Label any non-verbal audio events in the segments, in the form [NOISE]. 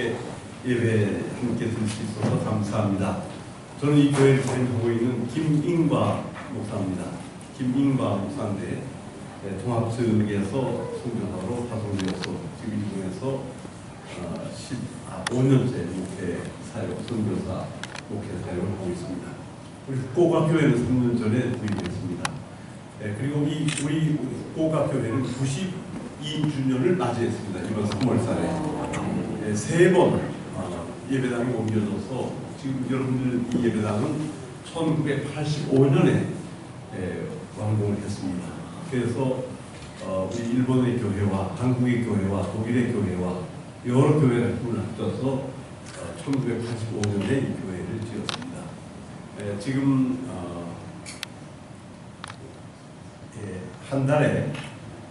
이렇게 예배 함께 들 수 있어서 감사합니다. 저는 이 교회를 대표하고 있는 김인과 목사입니다. 김인과 목사인데 네, 통합 측에서 선교사로 파송되어서 지금 일본에서 어, 15년째 목회 사역, 선교사 목회 사역을 하고 있습니다. 우리 후쿠오카교회는 3년 전에 부임했습니다. 네, 그리고 이 우리 후쿠오카교회는 92주년을 맞이했습니다. 이번 3월 달에 네, 세번 어, 예배당이 옮겨져서 지금 여러분들 이 예배당은 1985년에 완공을 했습니다. 그래서 어, 우리 일본의 교회와 한국의 교회와 독일의 교회와 여러 교회가 힘을 합쳐서 어, 1985년에 이 교회를 지었습니다. 에, 지금 어, 예, 한 달에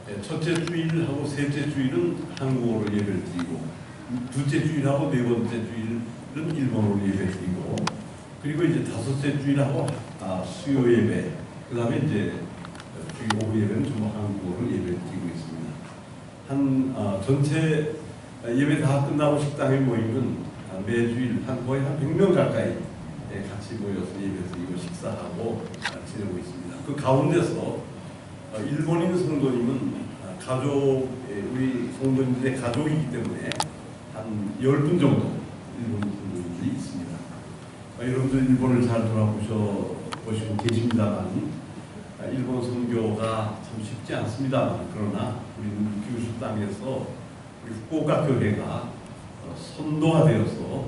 예, 첫째 주일하고 셋째 주일은 한국어로 예배를 드리고 둘째 주일하고 네 번째 주일은 일본어로 예배를 드리고 그리고 이제 다섯째 주일하고 아, 수요 예배 그 다음에 이제 주일 오후 예배는 전부 한국어로 예배를 드리고 있습니다. 한 아, 전체 예배 다 끝나고 식당에 모이면 아, 매주일 한 거의 한 100명 가까이 예, 같이 모여서 예배 드리고 식사하고 아, 지내고 있습니다. 그 가운데서 어, 일본인 성도님은 아, 가족, 예, 우리 성도님들의 가족이기 때문에 한 10분 정도 일본 성도님들이 있습니다. 아, 여러분들 일본을 잘 돌아보셔 보시고 계십니다만 아, 일본 선교가 참 쉽지 않습니다만 그러나 우리는 규슈 땅에서 우리 후쿠오카 교회가 어, 선도가 되어서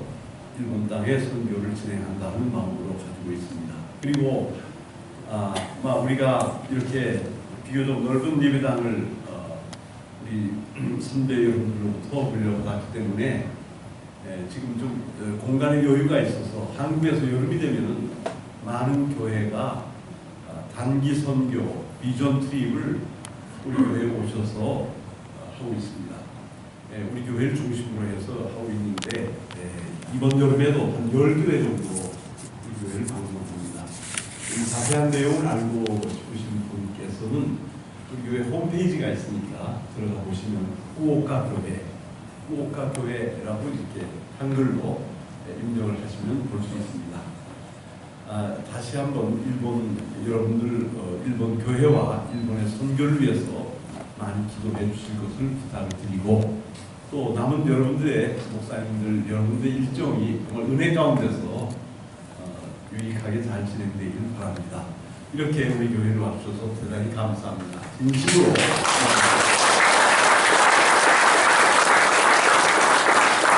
일본 땅에 선교를 진행한다는 마음으로 가지고 있습니다. 그리고 아, 막 우리가 이렇게 비교적 넓은 예배당을 어, 우리 [CLEARS THROAT] 선배 여러분들로부터 물려받았기 때문에 예, 지금 좀 어, 공간의 여유가 있어서 한국에서 여름이 되면은 많은 교회가 아, 단기 선교 비전 트립을 우리 교회에 오셔서 어, 하고 있습니다. 예, 우리 교회를 중심으로 해서 하고 있는데 예, 이번 여름에도 한 10교회 정도 우리 교회를 방문합니다. 이 자세한 내용을 알고 싶으신 분께서는 우리 교회 홈페이지가 있으니까 들어가 보시면 후오카 교회, 후오카 교회라고 이렇게 한글로 예, 입력을 하시면 볼 수 있습니다. 아, 다시 한번 일본 여러분들 어, 일본 교회와 일본의 선교를 위해서 많이 기도해 주실 것을 부탁을 드리고 또 남은 여러분들의 목사님들 여러분들의 일정이 정말 은혜 가운데서 어, 유익하게 잘 진행되길 바랍니다. 이렇게 우리 교회를 와주셔서 대단히 감사합니다. 진심으로.